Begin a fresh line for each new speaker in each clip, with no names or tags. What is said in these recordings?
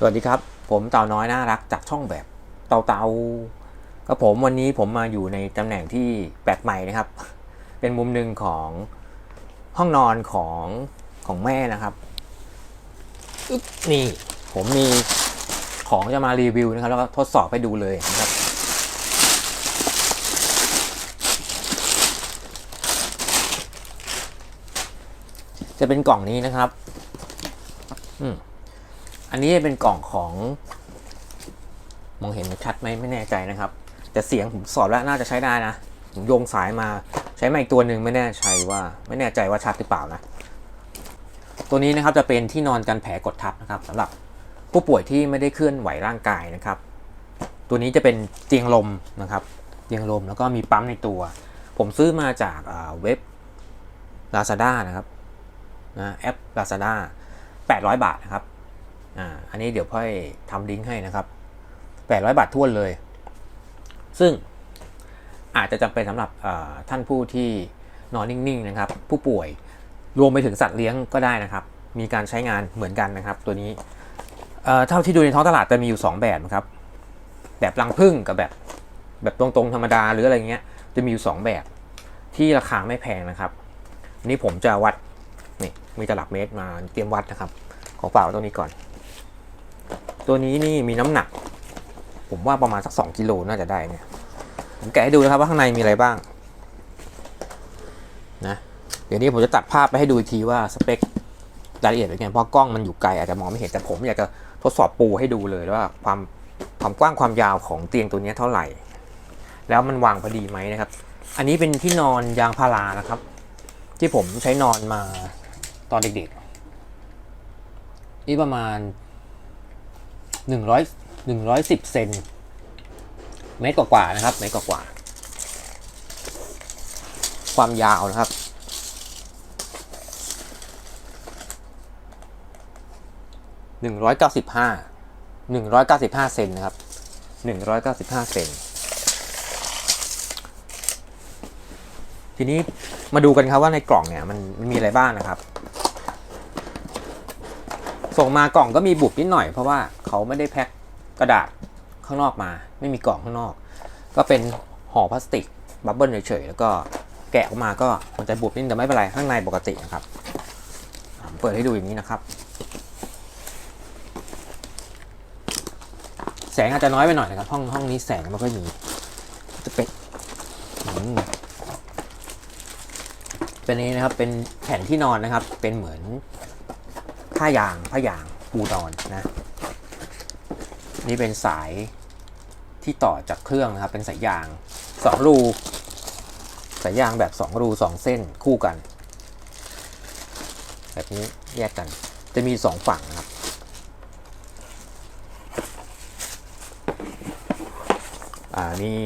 สวัสดีครับ ผมเต่าน้อยน่ารักจากช่องแบบเต่าเต่าก็ผมวันนี้ผมมาอยู่ในตำแหน่งที่แปลกใหม่นะครับ เป็นมุมหนึ่งของห้องนอนของของแม่นะครับอึ๊บนี่ผมมีของจะมารีวิวนะครับ แล้วก็ทดสอบให้ดูเลยนะครับ จะเป็นกล่องนี้นะครับ อืม อันนี้เป็นกล่องของ มองเห็นชัดไหมไม่แน่ใจนะครับ แต่เสียงผมสอบแล้วน่าจะใช้ได้นะผมโยงสายมาใช้มาอีกตัวหนึ่งไม่แน่ใจว่า ไม่แน่ใจว่าชัดหรือเปล่านะตัวนี้นะครับจะเป็นที่นอนกันแผลกดทับนะครับสำหรับผู้ป่วยที่ไม่ได้เคลื่อนไหวร่างกายนะครับ ตัวนี้จะเป็นเตียงลมนะครับเตียงลมแล้วก็มีปั๊มในตัว ผมซื้อมาจากเว็บ Lazada นะครับนะแอป Lazada 800 บาทนะครับ อ่าอันนี้เดี๋ยวพ่อยทำลิงก์ให้นะครับ800 บาททวนเลย ซึ่งอาจจะจำเป็นสำหรับท่านผู้ที่นอนนิ่งๆนะครับ ผู้ป่วยรวมไปถึงสัตว์เลี้ยงก็ได้นะครับ มีการใช้งานเหมือนกันนะครับ ตัวนี้เท่าที่ดูในท้องตลาดจะมีอยู่ 2 แบบนะครับ แบบรังพึ่งกับแบบแบบตรงๆธรรมดาหรืออะไรเงี้ยจะมีอยู่ 2 แบบที่ราคาไม่แพงนะครับนนี้ผมจะวัดนี่มีตลับเมตรมาเตรียมวัดนะครับ ขอเปล่าตัวนี้ก่อน ตัวนี้นี่มีน้ำหนัก ผมว่าประมาณสัก2กิโลน่าจะได้เนี่ยผมแกะให้ดูนะครับว่าข้างในมีอะไรบ้างนะเดี๋ยวนี้ผมจะตัดภาพไปให้ดูอีกทีว่าสเปครายละเอียดเป็นไงเพราะกล้องมันอยู่ไกลอาจจะมองไม่เห็นแต่ผมอยากจะทดสอบปูให้ดูเลยว่าความความกว้างความยาวของเตียงตัวนี้เท่าไหร่ แล้วมันวางพอดีไหมนะครับ อันนี้เป็นที่นอนยางพารานะครับ ที่ผมใช้นอนมาตอนเด็กๆนี่ประมาณ หนึ่งร้อยหนึ่งร้อยสิบเซนเมตรกว่าๆนะครับเมตรกว่าๆความยาวนะครับ หนึ่งร้อยเก้าสิบห้าหนึ่งร้อยเก้าสิบห้าเซนนะครับหนึ่งร้อยเก้าสิบห้าเซนทีนี้มาดูกันครับว่าในกล่องเนี่ยมันมีอะไรบ้างนะครับ ส่งมากล่องก็มีบุบนิดหน่อยเพราะว่าเขาไม่ได้แพ็คกระดาษข้างนอกมา ไม่มีกล่องข้างนอก ก็เป็นห่อพลาสติกบับเบิ้ลเฉยๆแล้วก็แกะออกมาก็มันจะบุบนิดแต่ไม่เป็นไรข้างในปกตินะครับเปิดให้ดูอย่างนี้นะครับ แสงอาจจะน้อยไปหน่อยนะครับ ห้องห้องนี้แสงไม่ค่อยมีจะเป็นอืมเป็นนี้นะครับเป็นแผ่นที่นอนนะครับ เป็นเหมือน ผ้ายางผ้ายางปูนอนนะ นี่เป็นสายที่ต่อจากเครื่องนะครับ เป็นสายยางสองรูสายยางแบบสองรูสองเส้นคู่กัน แบบนี้แยกกัน จะมีสองฝั่งครับ อ่านี่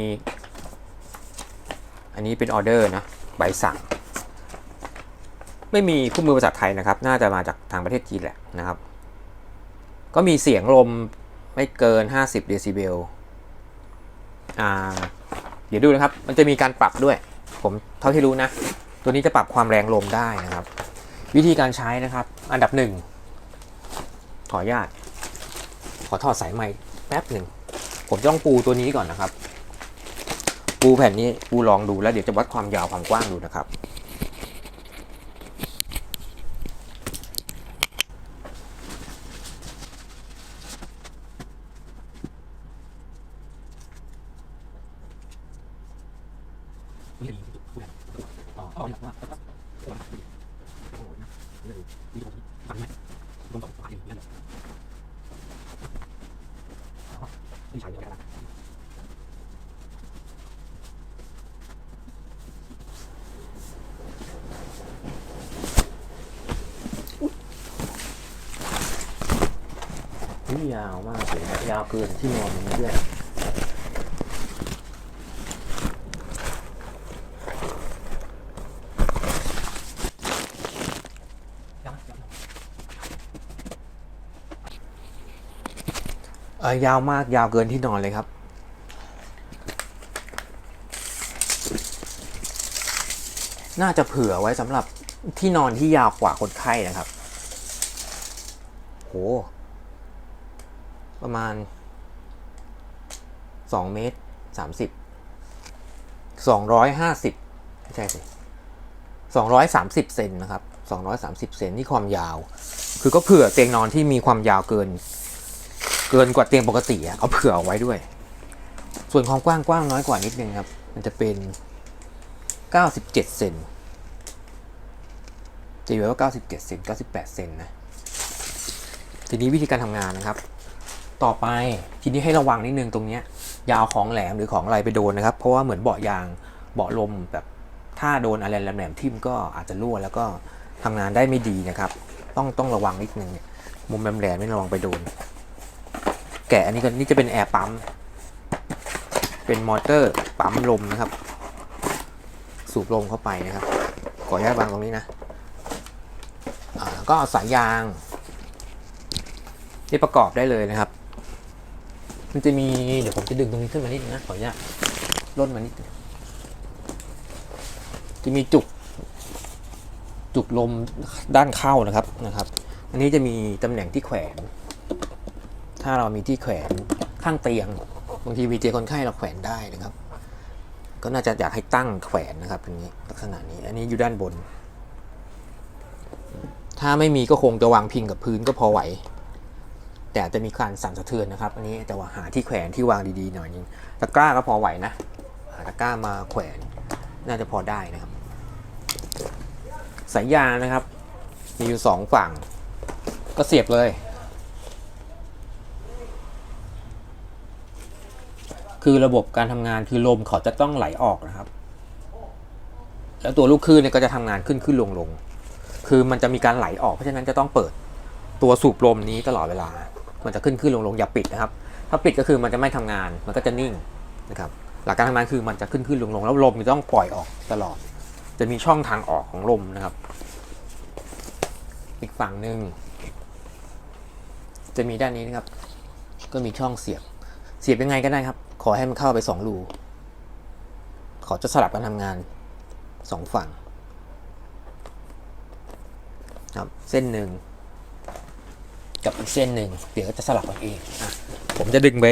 อันนี้เป็นออเดอร์นะ ใบสั่ง ไม่มีคู่มือภาษาไทยนะครับ น่าจะมาจากทางประเทศจีนแหละนะครับ ก็มีเสียงลมไม่เกิน 50 เดซิเบลอ่าเดี๋ยวดูนะครับ มันจะมีการปรับด้วย ผมเท่าที่รู้นะ ตัวนี้จะปรับความแรงลมได้นะครับ วิธีการใช้นะครับ อันดับหนึ่งขออนุญาต ขอถอดสายไม้แป๊บหนึ่ง ผมต้องปูตัวนี้ก่อนนะครับ ปูแผ่นนี้ปูลองดูแล้วเดี๋ยวจะวัดความยาวความกว้างดูนะครับ ยาวมากเลยยาวเกินที่นอนมันด้วยเออยาวมากยาวเกินที่นอนเลยครับ น่าจะเผื่อไว้สำหรับที่นอนที่ยาวกว่าคนไข้นะครับ โห ประมาณสองเมตรสามสิบสองร้อยห้าสิบไม่ใช่สิสองร้อยสามสิบเซนนะครับสองร้อยสามสิบเซนที่ความยาว คือก็เผื่อเตียงนอนที่มีความยาวเกิน เกินกว่าเตียงปกติอะเอาเผื่อเอาไว้ด้วย ส่วนความกว้างกว้างน้อยกว่านิดนึงครับ มันจะเป็น 97 เซนจะอยู่ว่า 97 เซน98 เซนนะ ทีนี้วิธีการทำงานนะครับ ต่อไปทีนี้ให้ระวังนิดนึงตรงเนี้ยยาวของแหลมหรือของอะไรไปโดนนะครับ เพราะว่าเหมือนเบาะยางเบาะลมแบบถ้าโดนอะไรแหลมๆทิ่มก็อาจจะรั่วแล้วก็ทำงานได้ไม่ดีนะครับ ต้องต้องระวังนิดนึงเนี่ยมุมแหลมๆนี่ระวังไปโดน แกะอันนี้ก็นี่จะเป็นแอร์ปั๊มเป็นมอเตอร์ปั๊มลมนะครับ สูบลมเข้าไปนะครับขออนุญาตวางตรงนี้นะแล้วก็สายยาง ที่ประกอบได้เลยนะครับ มันจะมีเดี๋ยวผมจะดึงตรงนี้ขึ้นมานิดนึงนะขออนุญาตล่นมานิดจะมีจุก จุกลมด้านเข้านะครับนะครับ อันนี้จะมีตำแหน่งที่แขวน ถ้าเรามีที่แขวนข้างเตียงบางทีวีเจคนไข้เราแขวนได้นะครับ ก็น่าจะอยากให้ตั้งแขวนนะครับอย่างนี้ลักษณะนี้ อันนี้อยู่ด้านบน ถ้าไม่มีก็คงจะวางพิงกับพื้นก็พอไหว แต่อาจจะมีการสั่นสะเทือนนะครับ อันนี้แต่ว่าหาที่แขวนที่วางดีๆหน่อยนึงตะกร้าก็พอไหวนะหาตะกร้ามาแขวนน่าจะพอได้นะครับ สายยางนะครับ มีอยู่สองฝั่ง ก็เสียบเลย คือระบบการทำงานคือลมเขาจะต้องไหลออกนะครับ แล้วตัวลูกคลื่นเนี่ยก็จะทำงานขึ้นขึ้นลงลงคือมันจะมีการไหลออกเพราะฉะนั้นจะต้องเปิดตัวสูบลมนี้ตลอดเวลา มันจะขึ้นขึ้นลงลงอย่าปิดนะครับ ถ้าปิดก็คือมันจะไม่ทำงาน มันก็จะนิ่งนะครับ หลักการทำงานคือมันจะขึ้นขึ้นลงลงแล้วลมจะต้องปล่อยออกตลอด จะมีช่องทางออกของลมนะครับ อีกฝั่งหนึ่งจะมีด้านนี้นะครับ ก็มีช่องเสียบ เสียบยังไงก็ได้ครับ ขอให้มันเข้าไปสองรูขาจะสลับกันทำงานสองฝั่งครับเส้นหนึ่ง กับอีกเส้นหนึ่งเดี๋ยวก็จะสลับกันเองอะผมจะดึงไป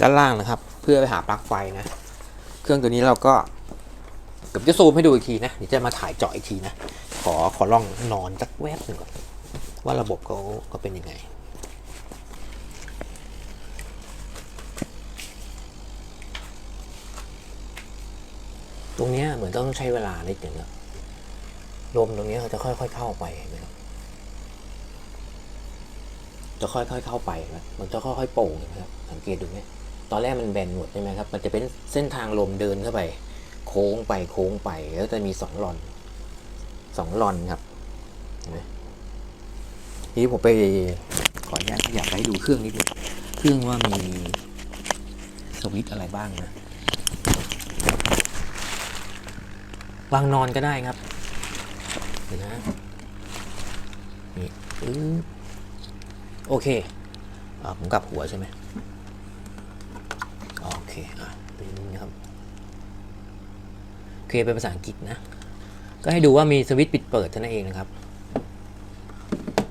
ด้านล่างนะครับ เพื่อไปหาปลั๊กไฟนะ เครื่องตัวนี้เราก็เดี๋ยวจะซูมให้ดูอีกทีนะเดี๋ยวจะมาถ่ายเจาะอีกทีนะ ขอขอลองนอนสักแวบหนึ่งก่อนว่าระบบเขาเขาเป็นยังไงตรงนี้เหมือนต้องใช้เวลานิดหนึ่งลมตรงนี้เขาจะค่อย ๆ เข้าไปเห็นไหมครับ จะค่อยๆเข้าไปนะมันจะค่อยๆโป่งนไหมครับ สังเกตดูไหมตอนแรกมันแบนหมดใช่ไหมครับ มันจะเป็นเส้นทางลมเดินเข้าไป โค้งไปโค้งไป แล้วจะมีสองหลอนสองหลอนครับเห็นไหมทีนี้ผมไปขออนุญาตอยากให้ดูเครื่องนิดนึงเครื่องว่ามีสวิตอะไรบ้างนะวางนอนก็ได้ครับเดี๋ยวนะนี่ปึ๊บ โอเคอผมกลับหัวใช่ไหมโอเคอะเป็นนี้นะครับโอเคเป็นภาษาอังกฤษนะ ก็ให้ดูว่ามีสวิตช์ปิดเปิดเท่านั้นเองนะครับ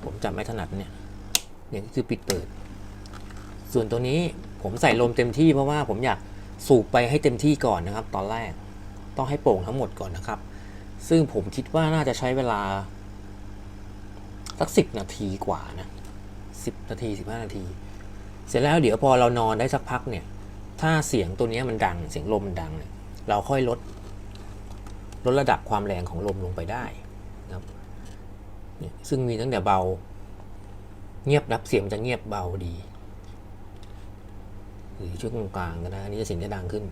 ผมจำไม่ถนัดเนี่ยเนี่ยคือปิดเปิด ส่วนตัวนี้ผมใส่ลมเต็มที่เพราะว่าผมอยากสูบไปให้เต็มที่ก่อนนะครับ ตอนแรกต้องให้โป่งทั้งหมดก่อนนะครับ ซึ่งผมคิดว่าน่าจะใช้เวลาสักสิบนาทีกว่านะ สิบนาทีสิบห้านาที เสร็จแล้วเดี๋ยวพอเรานอนได้สักพักเนี่ย ถ้าเสียงตัวนี้มันดัง เสียงลมมันดังเนี่ยเราค่อยลดลดระดับความแรงของลมลงไปได้นะครับเนี่ยซึ่งมีตั้งแต่เบา เงียบรับเสียงมันจะเงียบเบาดี หรือช่วงกลางก็ได้อันนี้จะเสียงจะดังขึ้น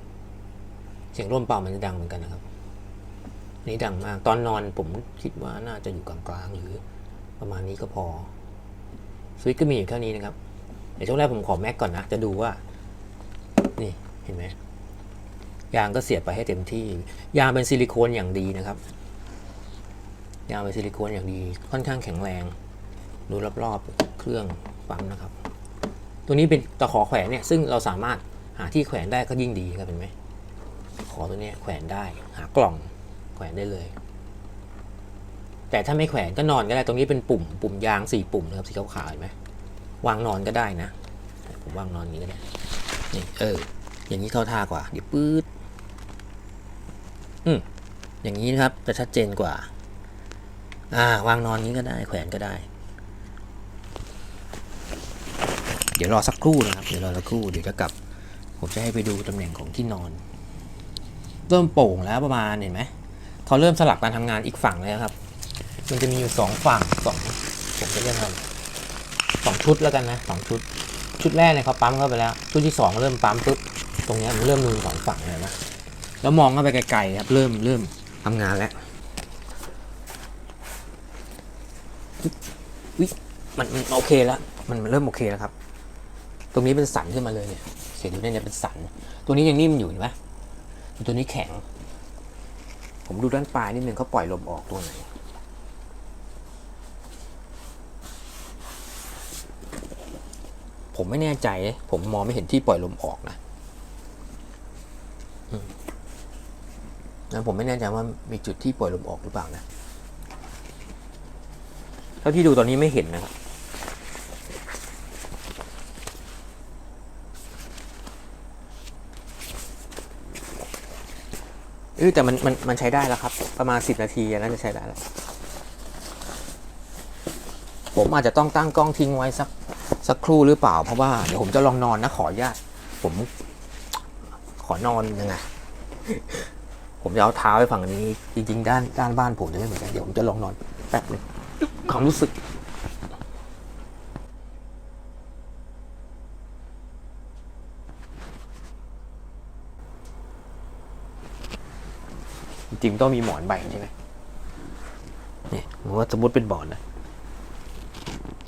เสียงร่มเป่ามันจะดังเหมือนกันนะครับนี่ดังมากตอนนอนผมคิดว่าน่าจะอยู่กลางๆหรือประมาณนี้ก็พอ สวิตก็มีอยู่แค่นี้นะครับเดี๋ยวช่วงแรกผมขอแม็กก่อนนะ จะดูว่า นี่เห็นไหมยางก็เสียบไปให้เต็มที่ ยางเป็นซิลิโคนอย่างดีนะครับ ยางเป็นซิลิโคนอย่างดี ค่อนข้างแข็งแรง ดูรอบๆเครื่องปั๊มนะครับ ตัวนี้เป็นตะขอแขวนเนี่ย ซึ่งเราสามารถหาที่แขวนได้ก็ยิ่งดีครับเห็นไหมขอตัวนี้แขวนได้ หากล่องแขวนได้เลย แต่ถ้าไม่แขวนก็นอนก็ได้ตรงนี้เป็นปุ่มปุ่มยางสี่ปุ่มนะครับสีขาวๆเห็นไหมวางนอนก็ได้นะผมวางนอนอย่างนี้ก็ได้นี่เออ อย่างนี้เข้าท่ากว่าเดี๋ยวปื๊ดอืมอย่างนี้นะครับจะชัดเจนกว่า อ่าวางนอนนี้ก็ได้แขวนก็ได้ เดี๋ยวรอสักครู่นะครับเดี๋ยวรอสักครู่เดี๋ยวจะกลับ ผมจะให้ไปดูตำแหน่งของที่นอน เริ่มโป่งแล้วประมาณเห็นไหมเขาเริ่มสลับการทำงานอีกฝั่งแล้วครับ มันจะมีอยู่สองฝั่งสองผมจะเรียกว่าสองชุดแล้วกันนะสองชุด ชุดแรกเนี่ยเขาปั๊มเข้าไปแล้ว ชุดที่สองเริ่มปั๊มปุ๊บตรงนี้มันเริ่มมีสองฝั่งเลยนะแล้วมองเข้าไปไกลๆครับ เริ่มเริ่มทำงานแล้ววิมันมันโอเคแล้วมันเริ่มโอเคแล้วครับ ตรงนี้เป็นสันขึ้นมาเลยเนี่ยเขียดูเนี่ยเป็นสัน ตัวนี้ยังนิ่มอยู่เห็นไหมตัวนี้แข็ง ผมดูด้านปลายนิดนึงเขาปล่อยลมออกตัวไหน ผมไม่แน่ใจ ผมมองไม่เห็นที่ปล่อยลมออกนะแล้วผมไม่แน่ใจว่ามีจุดที่ปล่อยลมออกหรือเปล่านะเท่าที่ดูตอนนี้ไม่เห็นนะครับเออแต่มันมันมันใช้ได้แล้วครับ ประมาณ10นาทีน่าจะใช้ได้แล้ว ผมอาจจะต้องตั้งกล้องทิ้งไว้สัก สักครู่หรือเปล่า เพราะว่าเดี๋ยวผมจะลองนอนนะขออนุญาตผม ขอนอนยังไงผมจะเอาเท้าไปฝั่งนี้ จริงๆ ด้านด้านบ้านผมจะไม่เหมือนกันเดี๋ยวผมจะลองนอนแป๊บหนึงความรู้สึกจริงต้องมีหมอนใบใช่ไหมเนี่ยผมว่าสมมติเป็นบอร์ดนะ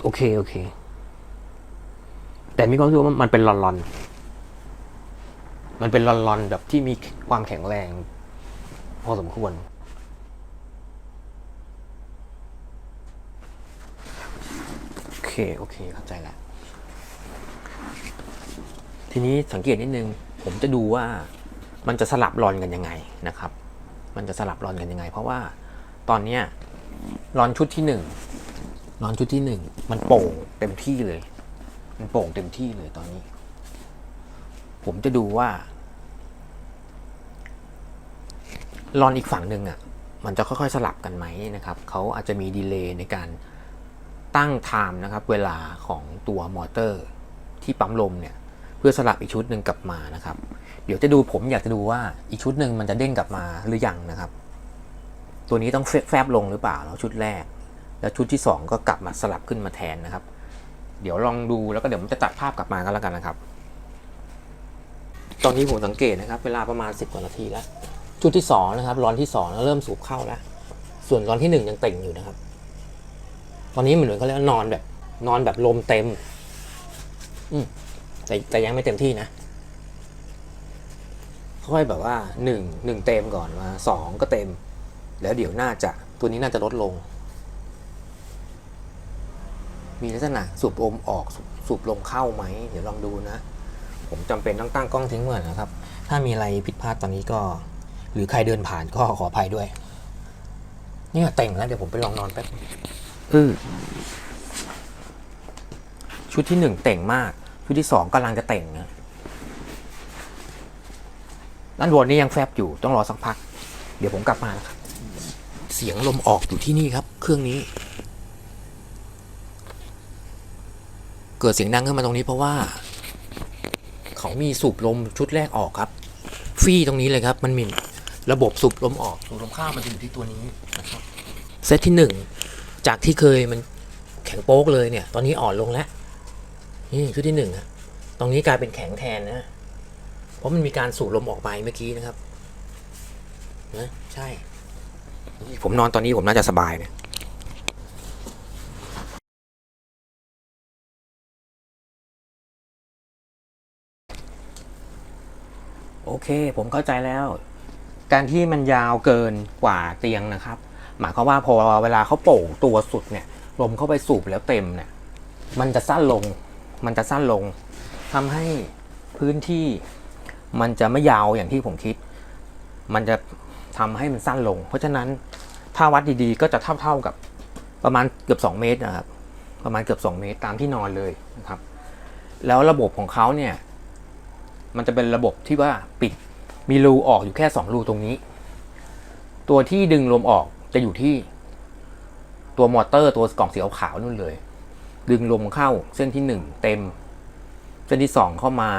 โอเค โอเค แต่มีความรู้สึกว่ามันเป็นลอนลอนมันเป็นลอนลอนแบบที่มีความแข็งแรง พอสมควร โอเค โอเค เข้าใจแล้ว ทีนี้สังเกตนิดนึง ผมจะดูว่ามันจะสลับรอนกันยังไงนะครับ มันจะสลับรอนกันยังไง เพราะว่าตอนเนี้ยรอนชุดที่หนึ่งรอนชุดที่หนึ่งมันโป่งเต็มที่เลย มันโป่งเต็มที่เลยตอนนี้ ผมจะดูว่ารอนอีกฝั่งหนึ่งอะ มันจะค่อยๆสลับกันไหมนะครับเขาอาจจะมีดีเลย์ในการตั้งไทม์นะครับ เวลาของตัวมอเตอร์ที่ปั๊มลมเนี่ย เพื่อสลับอีกชุดหนึ่งกลับมานะครับ เดี๋ยวจะดูผมอยากจะดูว่าอีกชุดหนึ่งมันจะเด้งกลับมาหรือยังนะครับ ตัวนี้ต้องแฟแฟบลงหรือเปล่าแล้วชุดแรก แล้วชุดที่สองก็กลับมาสลับขึ้นมาแทนนะครับ เดี๋ยวลองดูแล้วก็เดี๋ยวผมจะตัดภาพกลับมาก็แล้วกันนะครับ ตอนนี้ผมสังเกตนะครับ เวลาประมาณ 10 กว่านาทีแล้วชุดที่สองนะครับร้อนที่สองแล้วเริ่มสูบเข้าแล้ว ส่วนร้อนที่หนึ่งยังเต่งอยู่นะครับ ตอนนี้เหมือนเขาเรียกว่านอนแบบ นอนแบบลมเต็ม อืมแต่แต่ยังไม่เต็มที่นะค่อยแบบว่าหนึ่งหนึ่งเต็มก่อนมาสองก็เต็ม แล้วเดี๋ยวน่าจะตัวนี้น่าจะลดลง มีลักษณะสูบลมออกสูบสูบลมเข้าไหม เดี๋ยวลองดูนะ ผมจำเป็นต้องตั้งกล้องทิ้งไว้ก่อนนะครับ ถ้ามีอะไรผิดพลาดตอนนี้ก็ หรือใครเดินผ่านก็ขออภัยด้วยเนี่ยเต่งแล้วเดี๋ยวผมไปลองนอนแป๊บอือชุดที่หนึ่งเต่งมาก ชุดที่สองกำลังจะเต่งนะด้านบนนี่ยังแฟบอยู่ต้องรอสักพัก เดี๋ยวผมกลับมานะครับ เสียงลมออกอยู่ที่นี่ครับ เครื่องนี้ เกิดเสียงดังขึ้นมาตรงนี้เพราะว่า เขามีสูบลมชุดแรกออกครับ ฟี่ตรงนี้เลยครับ มันมีระบบสูบลมออกสูบลมเข้ามันจะอยู่ที่ตัวนี้นะครับเซตที่หนึ่งจากที่เคยมันแข็งโป๊กเลยเนี่ย ตอนนี้อ่อนลงแล้วนี่ชุดที่หนึ่งอะตรงนี้กลายเป็นแข็งแทนนะ เพราะมันมีการสูบลมออกไปเมื่อกี้นะครับนะใช่ ผมนอนตอนนี้ผมน่าจะสบายเนี่ย เค ผมเข้าใจแล้ว การที่มันยาวเกินกว่าเตียงนะครับ หมายความว่าพอเวลาเขาโป่งตัวสุดเนี่ยลมเข้าไปสูบแล้วเต็มเนี่ย มันจะสั้นลง มันจะสั้นลงทำให้พื้นที่มันจะไม่ยาวอย่างที่ผมคิด มันจะทำให้มันสั้นลง เพราะฉะนั้นถ้าวัดดีๆ ก็จะเท่าๆกับประมาณเกือบ 2 เมตรนะครับ ประมาณเกือบ 2 เมตรตามที่นอนเลยนะครับ แล้วระบบของเขาเนี่ย มันจะเป็นระบบที่ว่าปิดมีรูออกอยู่แค่สองรูตรงนี้ ตัวที่ดึงลมออกจะอยู่ที่ ตัวมอเตอร์ตัวกล่องสีขาวๆนู่นเลย ดึงลมเข้าเส้นที่หนึ่งเต็ม เส้นที่สองเข้ามา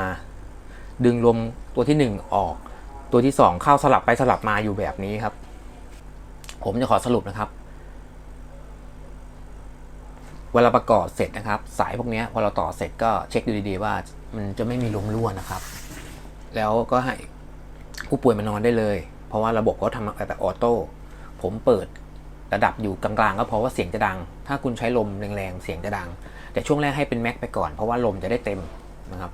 ดึงลมตัวที่หนึ่งออก ตัวที่สองเข้าสลับไปสลับมาอยู่แบบนี้ครับ ผมจะขอสรุปนะครับ เวลาประกอบเสร็จนะครับ สายพวกนี้พอเราต่อเสร็จก็เช็คดูดีๆว่ามันจะไม่มีลมรั่วนะครับ แล้วก็ให้ผู้ป่วยมานอนได้เลย เพราะว่าระบบเขาทำแบบออโต้ผมเปิดระดับอยู่กลางๆก็เพราะว่าเสียงจะดัง ถ้าคุณใช้ลมแรงๆ เสียงจะดัง แต่ช่วงแรกให้เป็นแม็กไปก่อนเพราะว่าลมจะได้เต็มนะครับ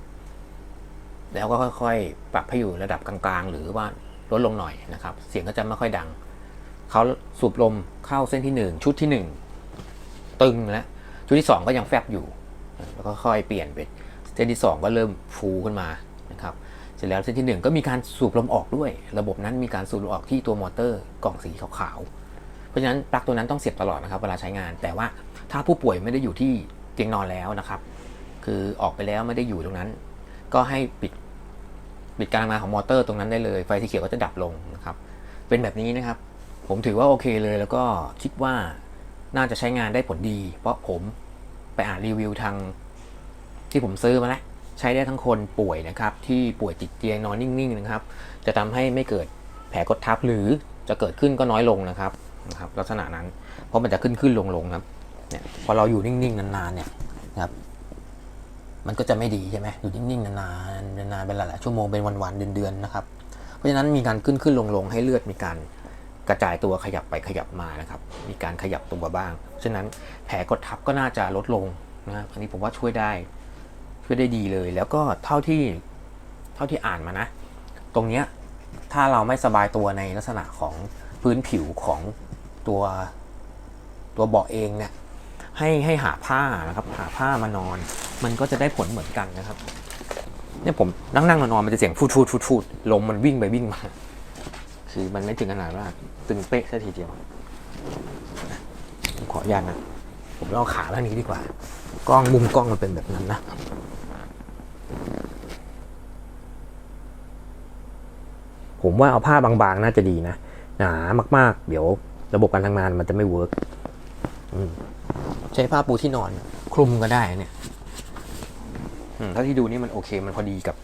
แล้วก็ค่อยๆ ปรับให้อยู่ระดับกลางๆ หรือว่าลดลงหน่อยนะครับ เสียงก็จะไม่ค่อยดัง เขาสูบลมเข้าเส้นที่หนึ่งชุดที่หนึ่งตึงแล้วชุดที่สองก็ยังแฟบอยู่ แล้วก็ค่อยเปลี่ยนเป็นเส้นที่สองก็เริ่มฟูขึ้นมา ร็จแล้วเส้นที่หนึ่งก็มีการสูบลมออกด้วย ระบบนั้นมีการสูบลมออกที่ตัวมอเตอร์กล่องสีขาวๆ เพราะฉะนั้นปลั๊กตัวนั้นต้องเสียบตลอดนะครับเวลาใช้งาน แต่ว่าถ้าผู้ป่วยไม่ได้อยู่ที่เตียงนอนแล้วนะครับ คือออกไปแล้วไม่ได้อยู่ตรงนั้น ก็ให้ปิดปิดการทำงานของมอเตอร์ตรงนั้นได้เลยไฟสีเขียวก็จะดับลงนะครับ เป็นแบบนี้นะครับ ผมถือว่าโอเคเลยแล้วก็คิดว่าน่าจะใช้งานได้ผลดี เพราะผมไปอ่านรีวิวทางที่ผมซื้อมาแล้ว ใช้ได้ทั้งคนป่วยนะครับที่ป่วยติดเตียงนอนนิ่งๆนะครับ จะทำให้ไม่เกิดแผลกดทับหรือจะเกิดขึ้นก็น้อยลงนะครับนะครับ ลักษณะนั้นเพราะมันจะขึ้นขึ้นลงลงครับเนี่ยพอเราอยู่นิ่งๆนานๆเนี่ยนะครับ มันก็จะไม่ดีใช่ไหมอยู่นิ่งๆนานๆนานๆเป็นหลายๆชั่วโมงเป็นวันๆเดือนๆนะครับ เพราะฉะนั้นมีการขึ้นขึ้นลงลงให้เลือดมีการกระจายตัวขยับไปขยับมานะครับ มีการขยับตัวบ้าง ฉะนั้นแผลกดทับก็น่าจะลดลงนะครับอันนี้ผมว่าช่วยได้ ช่วยได้ดีเลย แล้วก็เท่าที่เท่าที่อ่านมานะ ตรงเนี้ยถ้าเราไม่สบายตัวในลักษณะของพื้นผิวของตัวตัวเบาะเองเนี่ยให้ให้หาผ้านะครับ หาผ้ามานอน มันก็จะได้ผลเหมือนกันนะครับเนี่ยผมนั่งนั่งนอนๆมันจะเสียงฟูดฟูดฟูดฟูดลมมันวิ่งไปวิ่งมา คือมันไม่ถึงขนาดว่าตึงเป๊ะซะทีเดียวผมขออนุญาตนะ ผมลองขาด้านนี้ดีกว่า กล้องมุมกล้องมันเป็นแบบนั้นนะ ผมว่าเอาผ้าบางๆ น่าจะดีนะ หนามาก ๆ เดี๋ยวระบบการทำงานมันจะไม่เวิร์กอืมใช้ผ้าปูที่นอน คลุมก็ได้เนี่ยอืมถ้าที่ดูนี่มันโอเค มันพอดีกับ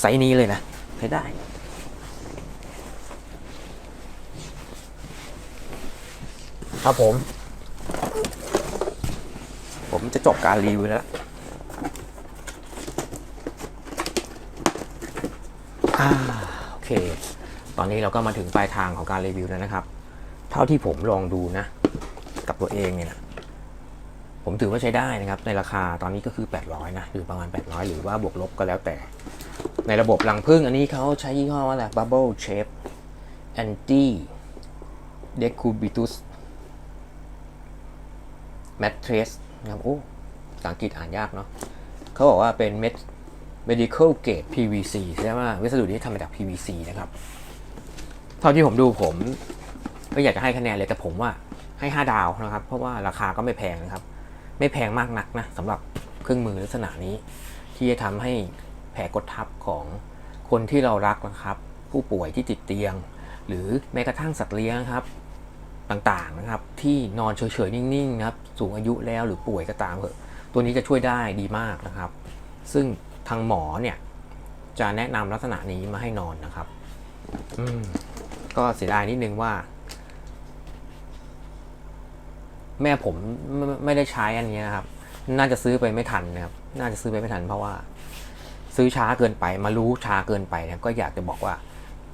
ไซส์นี้เลยนะใช้ได้ครับผม ผมจะจบการรีวิวแล้ว อ่าโอเค ตอนนี้เราก็มาถึงปลายทางของการรีวิวแล้วนะครับ เท่าที่ผมลองดูนะ กับตัวเองเนี่ยนะผมถือว่าใช้ได้นะครับ ในราคาตอนนี้ก็คือ 800 นะหรือประมาณ 800 หรือว่าบวกลบก็แล้วแต่ ในระบบรังพึ่งอันนี้เขาใช้ยี่ห้อว่าอะไร Bubble Shape Anti Decubitus Mattress นะครับโอ้ภาษาอังกฤษอ่านยากเนาะเขาบอกว่าเป็นเม็ด medical grade PVC แสดงว่าวัสดุนี้ทำมาจาก PVC นะครับ เท่าที่ผมดูผมก็อยากจะให้คะแนนเลยแต่ผมว่าให้ 5 ดาวนะครับ เพราะว่าราคาก็ไม่แพงนะครับ ไม่แพงมากนักนะสำหรับเครื่องมือลักษณะนี้ ที่จะทำให้แผลกดทับของคนที่เรารักนะครับ ผู้ป่วยที่ติดเตียง หรือแม้กระทั่งสัตว์เลี้ยงครับต่างๆนะครับ ที่นอนเฉยๆนิ่งๆนะครับ สูงอายุแล้วหรือป่วยก็ตามเถอะตัวนี้จะช่วยได้ดีมากนะครับ ซึ่ง ทางหมอเนี่ยจะแนะนำลักษณะนี้มาให้นอนนะครับ อืมก็เสียดายนิดนึงว่า แม่ผมไม่ได้ใช้อันนี้นะครับ น่าจะซื้อไปไม่ทันนะครับ น่าจะซื้อไปไม่ทัน เพราะว่า ซื้อช้าเกินไป มารู้ช้าเกินไปนะก็อยากจะบอกว่า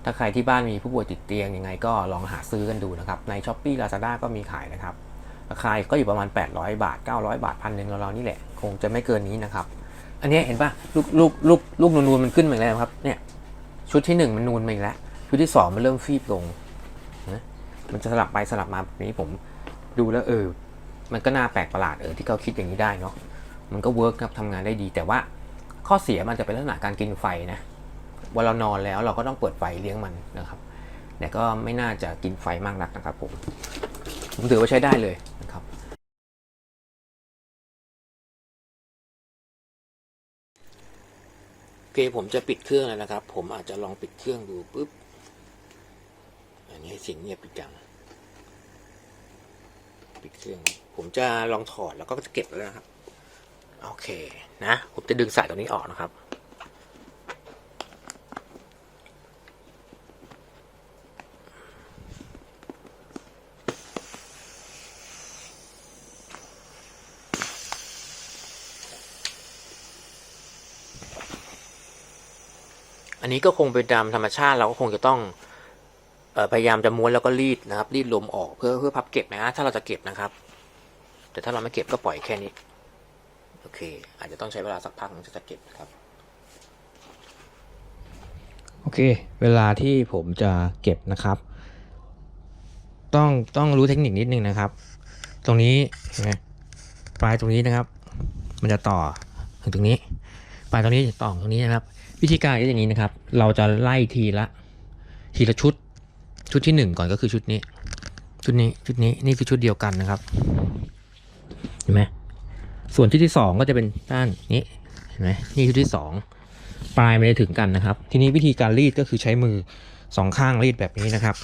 ถ้าใครที่บ้านมีผู้ป่วยติดเตียงยังไง ก็ลองหาซื้อกันดูนะครับ ใน s h อ p e e Lazada ก็มีขายนะครับราคาก็อยู่ประมาณ 800 บาท 900 บาทพันหนึ่งเราๆนี่แหละ คงจะไม่เกินนี้นะครับ อันนี้เห็นปะลูกลูกลูกลูกนูนๆมันขึ้นมาอีกแล้วครับเนี่ยชุดที่หนึ่งมันนูนมาอีกแล้วชุดที่สองมันเริ่มฟีบลงนะมันจะสลับไปสลับมาแบบนี้ผมดูแล้วเออ มันก็น่าแปลกประหลาดเออที่เขาคิดอย่างนี้ได้เนาะมันก็เวิร์กครับทำงานได้ดี แต่ว่าข้อเสียมันจะเป็นลักษณะการกินไฟนะวันเรานอนแล้วเราก็ต้องเปิดไฟเลี้ยงมันนะครับแต่ก็ไม่น่าจะกินไฟมากนักนะครับผมผมถือว่าใช้ได้เลย อเคผมจะปิดเครื่องแล้วนะครับ ผมอาจจะลองปิดเครื่องดูปุ๊บอันนี้เสียงเงียบปิดจังปิดเครื่อง ผมจะลองถอดแล้วก็จะเก็บแล้วนะครับ โอเค นะ ผมจะดึงสายตรงนี้ออกนะครับ อันนี้ก็คงเป็นตามธรรมชาติเราก็คงจะต้องพยายามจะม้วนแล้วก็รีดนะครับ รีดลมออกเพื่อเพื่อพับเก็บนะถ้าเราจะเก็บนะครับ แต่ถ้าเราไม่เก็บก็ปล่อยแค่นี้โอเค อาจจะต้องใช้เวลาสักพักถึงจะเก็บนะครับโอเค เวลาที่ผมจะเก็บนะครับ ต้องต้องรู้เทคนิคนิดนึงนะครับ ตรงนี้เห็นไหมปลายตรงนี้นะครับ มันจะต่อถึงตรงนี้ ปลายตรงนี้ต่อตรงนี้นะครับ วิธีการก็อย่างนี้นะครับ เราจะไล่ทีละ ทีละชุด ชุดที่หนึ่งก่อนก็คือชุดนี้ ชุดนี้ชุดนี้นี่คือชุดเดียวกันนะครับเห็นไหมส่วนชุดที่สองก็จะเป็นด้านนี้เห็นไหมนี่ชุดที่สองปลายไม่ได้ถึงกันนะครับ ทีนี้วิธีการรีดก็คือใช้มือสองข้างรีดแบบนี้นะครับ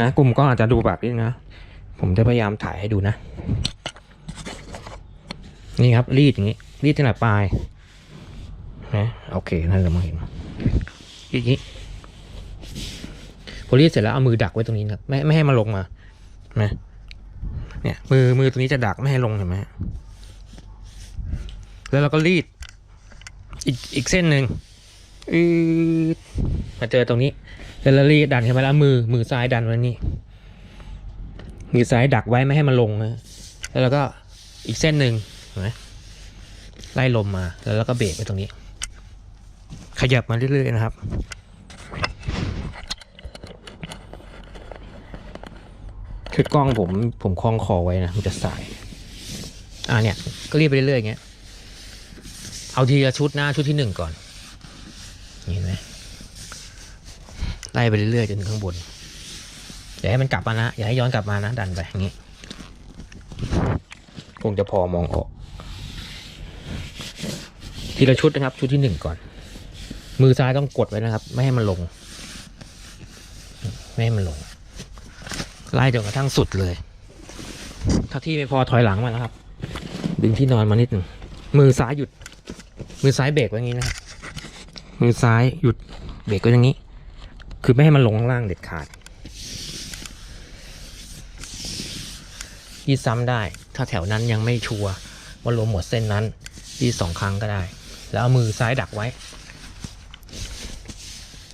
นะกลุ่มก็อาจจะดูแบบนี้นะ ผมจะพยายามถ่ายให้ดูนะ นี่ครับรีดอย่างนี้ รีดตั้งแต่ปลาย นะโอเคนั่นเรามาเห็นอย่างนี้พอรีดเสร็จแล้วเอามือดักไว้ตรงนี้นะครับไม่ไม่ให้มันลงมานะเนี่ย มือมือตรงนี้จะดักไม่ให้ลงเห็นไหมฮะแล้วเราก็รีด อีกอีกเส้นหนึ่งอืดมาเจอตรงนี้แล้วเรารีดดันเข้าไปแล้วมือมือซ้ายดันไว้นี่มือซ้ายดักไว้ไม่ให้มันลงนะแล้วเราก็อีกเส้นหนึ่งเห็นไหมไล่ลมมาแล้วเราก็เบรกไว้ตรงนี้ ขยับมาเรื่อยๆนะครับ คือกล้องผมผมคล้องคอไว้นะ มันจะสาย อ่าเนี่ย ก็รีบไปเรื่อยๆอย่างเงี้ย เอาทีละชุดหน้าชุดที่หนึ่งก่อนเห็นไหมไล่ไปเรื่อยๆจนข้างบนอย่าให้มันกลับมานะ อย่าให้ย้อนกลับมานะ ดันไปอย่างงี้คงจะพอมองออก ทีละชุดนะครับ ชุดที่หนึ่งก่อน มือซ้ายต้องกดไว้นะครับ ไม่ให้มันลง ไม่ให้มันลง ไล่จนกระทั่งสุดเลย ถ้าที่ไม่พอถอยหลังมานะครับ ดึงที่นอนมานิดหนึ่งมือซ้ายหยุด มือซ้ายเบรกไว้อย่างนี้นะครับมือซ้ายหยุดเบรกไว้อย่างนี้ คือไม่ให้มันลงข้างล่างเด็ดขาดยีดซ้ำได้ ถ้าแถวนั้นยังไม่ชัวร์ว่าลมหมดเส้นนั้นยีดสองครั้งก็ได้ แล้วเอามือซ้ายดักไว้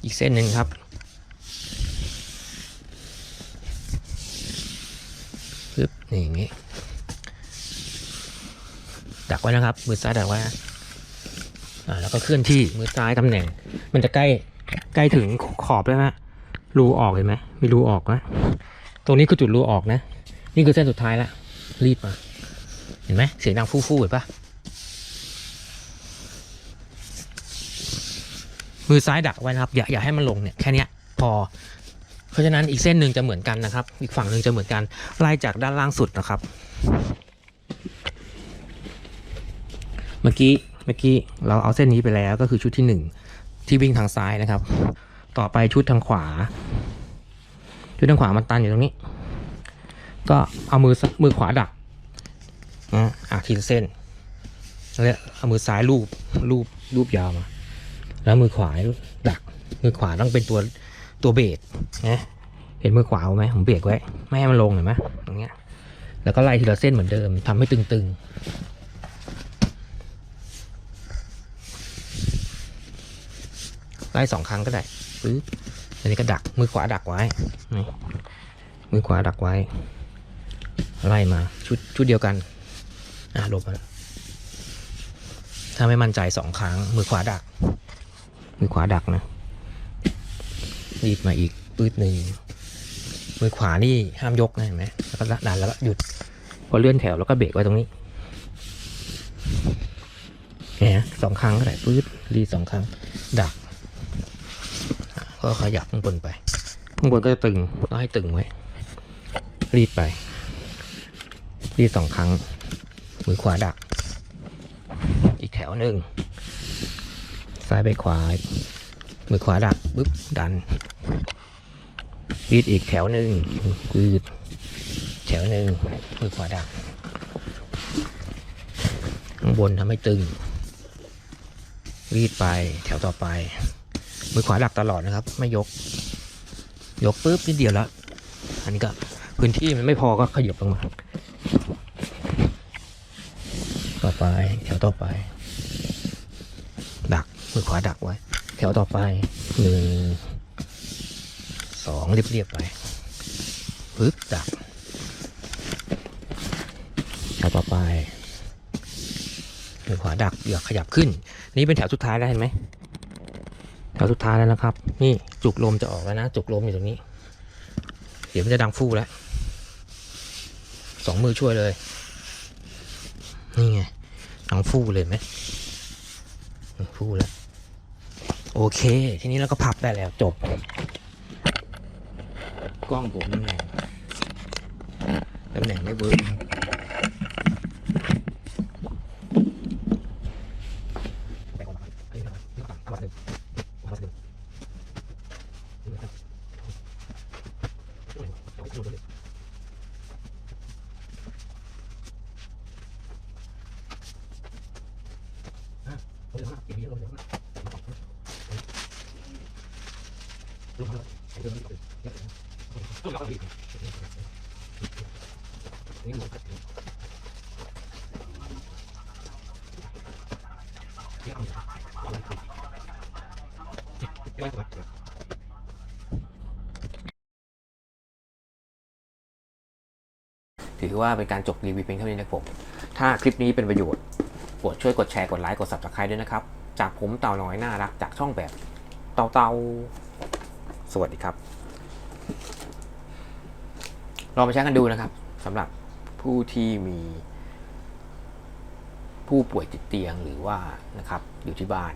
อีกเส้นหนึ่งครับ ปึ๊บ นี่อย่างนี้ ดักไว้นะครับ มือซ้ายดักไว้อ่าแล้วก็เคลื่อนที่ มือซ้ายตำแหน่ง มันจะใกล้ใกล้ถึงขอบแล้วนะรูออกเห็นไหมมีรูออกนะตรงนี้คือจุดรูออกนะ นี่คือเส้นสุดท้ายแล้วรีบมา เห็นไหมเสียงดังฟู่ๆเห็นปะ มือซ้ายดักไว้นะครับอย่าอย่าให้มันลงเนี่ยแค่นี้พอ เพราะฉะนั้นอีกเส้นหนึ่งจะเหมือนกันนะครับ อีกฝั่งหนึ่งจะเหมือนกันไล่จากด้านล่างสุดนะครับ เมื่อกี้เมื่อกี้เราเอาเส้นนี้ไปแล้วก็คือชุดที่หนึ่งที่วิ่งทางซ้ายนะครับ ต่อไปชุดทางขวา ชุดทางขวามันตันอยู่ตรงนี้ ก็เอามือมือขวาดักนะอะทีละเส้นแล้วเอามือซ้ายลูบลูบลูบยาวมา แล้วมือขวาดักมือขวาต้องเป็นตัวตัวเบรกนะเห็นมือขวาไหมผมเบรกไว้ไม่ให้มันลงเห็นไหมตรงเนี้ยแล้วก็ไล่ทีละเส้นเหมือนเดิมทำให้ตึงๆไล่สองครั้งก็ได้ปึ๊บอันนี้ก็ดัก มือขวาดักไว้นี่มือขวาดักไว้ ไล่มาชุดชุดเดียวกัน อะหลบมาถ้าไม่มั่นใจสองครั้ง มือขวาดัก มือขวาดักนะรีบมาอีกปืดหนึ่งมือขวานี่ห้ามยกนะเห็นไหมแล้วก็ดันแล้วก็หยุด พอเลื่อนแถวแล้วก็เบรกไว้ตรงนี้เนี่ยสองครั้งก็ได้ปืดรีดสองครั้ง ดัก ก็ขยับข้างบนไปข้างบนก็จะตึงต้องให้ตึงไว้ รีดไป รีดสองครั้ง มือขวาดัก อีกแถวหนึ่งายไปขวา มือขวาดักปึ๊บดันรีดอีกแถวหนึ่งยืดแถวหนึ่งมือขวาดักข้างบนทำให้ตึงรีดไปแถวต่อไป มือขวาดักตลอดนะครับ ไม่ยก ยกปุ๊บนิดเดียวแล้ว อันนี้ก็พื้นที่มันไม่พอก็ขยับลงมา ต่อไปแถวต่อไป มือขวาดักไว้ แถวต่อไปหนึ่งสองเรียบๆไปปึ๊บดักแถวต่อไปมือขวาดักเหยือกขยับขึ้น นี่เป็นแถวสุดท้ายแล้วเห็นไหมแถวสุดท้ายแล้วนะครับ นี่จุกลมจะออกแล้วนะ จุกลมอยู่ตรงนี้ เดี๋ยวมันจะดังฟู่แล้วสองมือช่วยเลย นี่ไงดังฟู่เลยไหมฟู่แล้ว โอเค ทีนี้เราก็พับได้แล้วจบ กล้องผมตำแหน่งตำแหน่งไม่เวิร์ก ถือว่าเป็นการจบรีวิวเพียงเท่านี้นะผม ถ้าคลิปนี้เป็นประโยชน์โปรดช่วยกดแชร์ กดไลค์ กด subscribe ด้วยนะครับ จากผมเต่าน้อยน่ารักจากช่องแบบเต่าเตา สวัสดีครับ ลองไปใช้กันดูนะครับสำหรับผู้ที่มีผู้ป่วยติดเตียงหรือว่านะครับอยู่ที่บ้าน